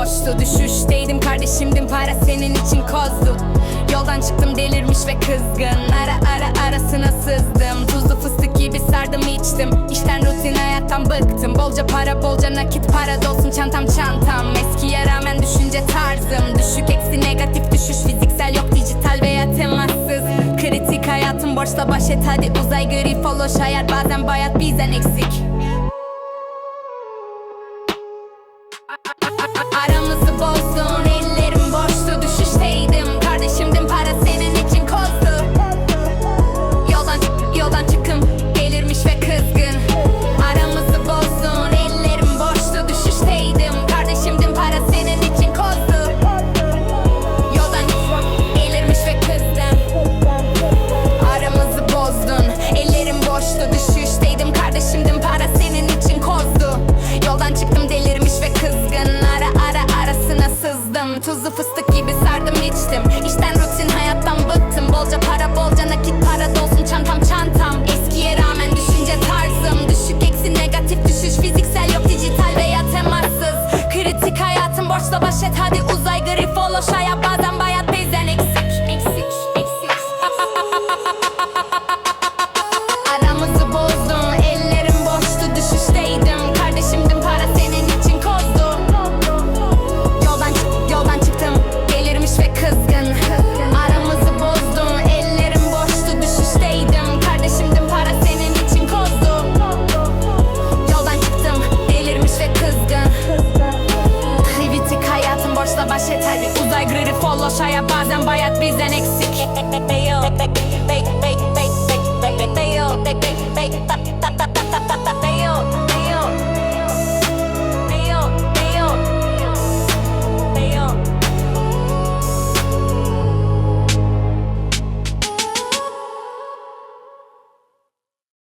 boştu Düşüşteydim kardeşimdim para senin için kozdu. Yoldan çıktım delirmiş ve kızgın. Ara ara arasına sızdım. Tuzlu fıstık gibi sardım içtim. İşten rutin hayattan bıktım. Bolca para bolca nakit para dolsun çantam çantam. Eskiye rağmen düşünce tarzım. Düşük eksi negatif düşüş. Fiziksel yok dijital veya temassız. Kritik hayatım borçla baş et. Hadi uzay gri follow hayat. Bazen bayat bizden eksik aramızı bozsun hadi uzay gri follow şaya bazen bayat Uzay griri follow şaya bazen bayat bizden eksik